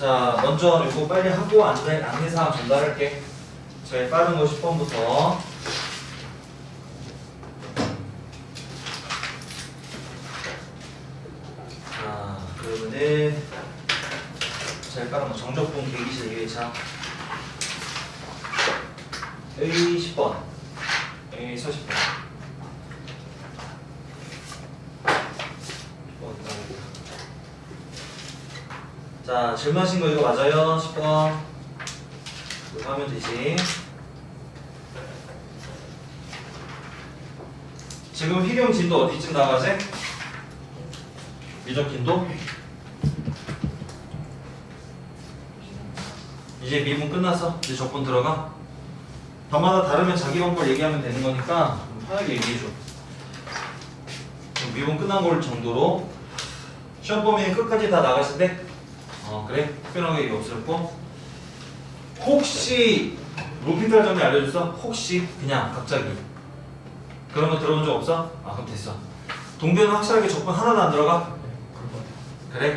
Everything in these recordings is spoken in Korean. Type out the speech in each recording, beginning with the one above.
자, 먼저 이거 빨리 하고 안내, 안내사항 전달할게. 제일 빠른 거 10번부터. 자, 그러면은 제일 빠른 거 정적분 계기실 2회차. A 10번. A 40번. 자, 질문하신 거 이거 맞아요? 10번. 이거 하면 되지. 지금 휘경 진도 어디쯤 나가지? 미적 진도? 이제 미분 끝났어. 이제 적분 들어가. 저마다 다르면 자기 방법 얘기하면 되는 거니까 좀 편하게 얘기해줘. 미분 끝난 걸 정도로 시험 범위는 끝까지 다 나갔을 때 어 그래 특별하게 얘기 없었고 혹시 로피탈 점이 알려줬어? 혹시 그냥 갑자기 그런 거 들어본 적 없어? 아 그럼 됐어 동변은 확실하게 적분 하나도 안 들어가? 그래?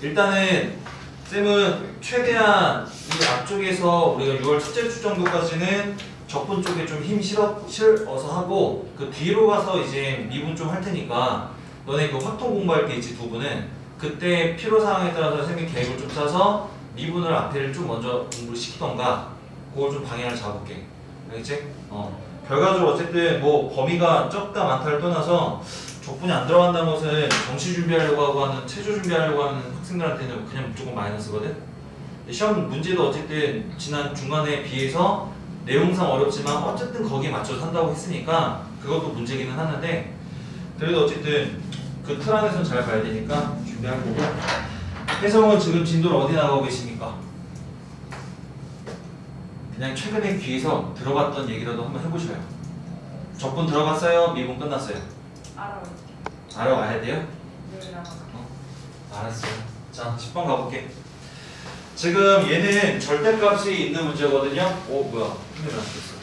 일단은 쌤은 최대한 이 앞쪽에서 우리가 6월 첫째 주 정도까지는 적분 쪽에 좀 힘 실어, 실어서 하고 그 뒤로 가서 이제 미분 좀 할 테니까 너네 그 확통 공부할 때 있지 두 분은 그때 필요 사항에 따라서 쌤이 계획을 좀 짜서 미분을 앞에를 좀 먼저 공부를 시키던가 그걸 좀 방향을 잡을게 알겠지? 어 결과적으로 어쨌든 뭐 범위가 적다 많다를 떠나서 적분이 안 들어간다는 것은 정시 준비하려고 하고 하는 체조 준비하려고 하는 학생들한테는 그냥 무조건 마이너스거든. 시험 문제도 어쨌든 지난 중간에 비해서 내용상 어렵지만 어쨌든 거기에 맞춰서 한다고 했으니까 그것도 문제기는 하는데 그래도 어쨌든 그 틀 안에서는 잘 봐야 되니까 준비할 거고 해성은 지금 진도를 어디 나가고 계십니까? 그냥 최근에 귀에서 들어봤던 얘기라도 한번 해보셔요. 적분 들어갔어요? 미분 끝났어요? 알아볼게. 알아와야 돼요? 여기다가. 알았어요. 자, 10번 가볼게. 지금 얘는 절대값이 있는 문제거든요. 오, 뭐야. 힘이 났겠어.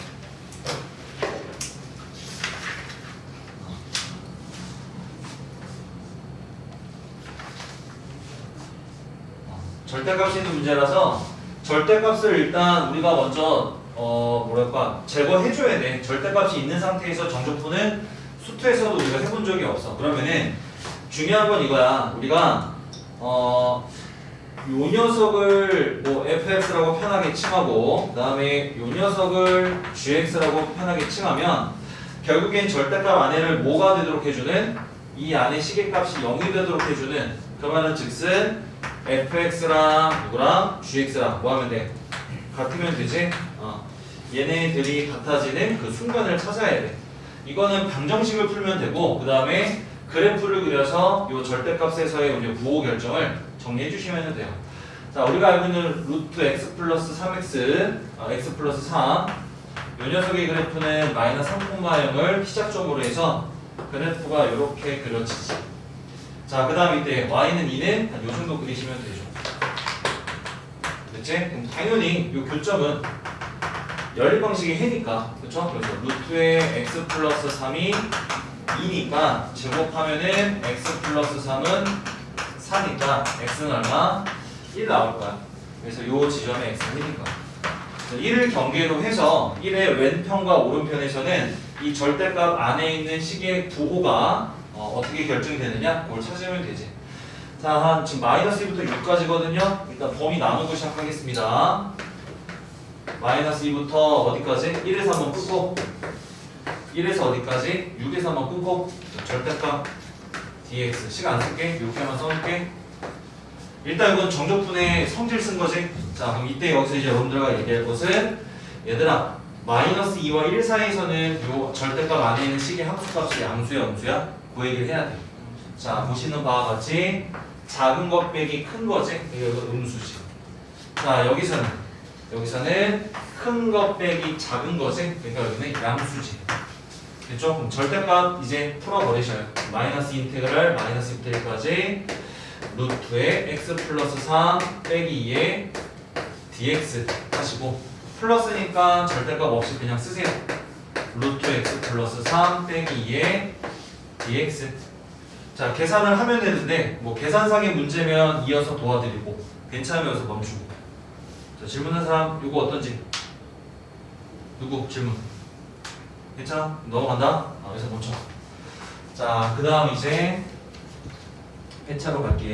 절대값이 있는 문제라서 절대값을 일단 우리가 먼저 어 뭐랄까 제거해줘야 돼. 절대값이 있는 상태에서 정적분은 수투에서도 우리가 해본 적이 없어. 그러면은 중요한 건 이거야. 우리가 어, 요 녀석을 뭐 fx라고 편하게 칭하고 그 다음에 요 녀석을 gx라고 편하게 칭하면 결국엔 절대값 안에를 뭐가 되도록 해주는 이 안에 시계값이 0이 되도록 해주는 그 말은 즉슨 fx랑 누구랑 gx랑 뭐 하면 돼? 같으면 되지? 어. 얘네들이 같아지는 그 순간을 찾아야 돼. 이거는 방정식을 풀면 되고 그 다음에 그래프를 그려서 이 절대값에서의 이제 부호 결정을 정리해 주시면 돼요. 자, 우리가 알고 있는 루트 x 플러스 3x, 아, x 플러스 3. 이 녀석의 그래프는 마이너스 3,0을 시작점으로 해서 그래프가 이렇게 그려지지. 자, 그 다음 이때 y는 2는 한요 정도 그리시면 되죠. 됐지? 그럼 당연히 이 교점은 연립 방식의 해니까 그쵸? 그래서 루트의 x 플러스 3이 2니까 제곱하면은 x 플러스 3은 4니까 x는 얼마? 1 나올 거야. 그래서 요 지점에 x는 1이니까. 1을 경계로 해서 1의 왼편과 오른편에서는 이 절대값 안에 있는 식의 부호가 어, 떻게 결정이 되느냐? 그걸 찾으면 되지. 자, 한 지금 마이너스 2부터 6까지거든요. 일단 범위 나누고 시작하겠습니다. 마이너스 2부터 어디까지? 1에서 한번 끊고 1에서 어디까지? 6에서 한번 끊고 절대값 dx 시간 안 쓸게 이렇게만 써놓을게 일단 이건 정적분의 성질 쓴 거지 자 그럼 이때 여기서 이제 여러분들과 얘기할 것은 얘들아 마이너스 2와 1 사이에서는 요 절대값 안에 있는 식의 함수값이 양수야 음수야? 그 얘기를 해야 돼 자 보시는 바와 같이 작은 것 빼기 큰 거지 이거 음수지 자 여기서는 여기서는 큰 것 빼기 작은 거지 그러니까 여기는 양수지 됐죠? 그럼 절대값 이제 풀어버리셔요. 마이너스 인테그랄 마이너스 인테그랄까지 루트의 x 플러스 3 빼기 2의 dx 하시고 플러스니까 절대값 없이 그냥 쓰세요. 루트 x 플러스 3 빼기 2의 dx. 자 계산을 하면 되는데 뭐 계산상의 문제면 이어서 도와드리고 괜찮으면 여기서 멈추고. 자 질문한 사람 이거 어떤지. 누구 질문. 괜찮아? 넘어간다? 아, 여기서 멈춰. 자그 다음 이제 회차로 갈게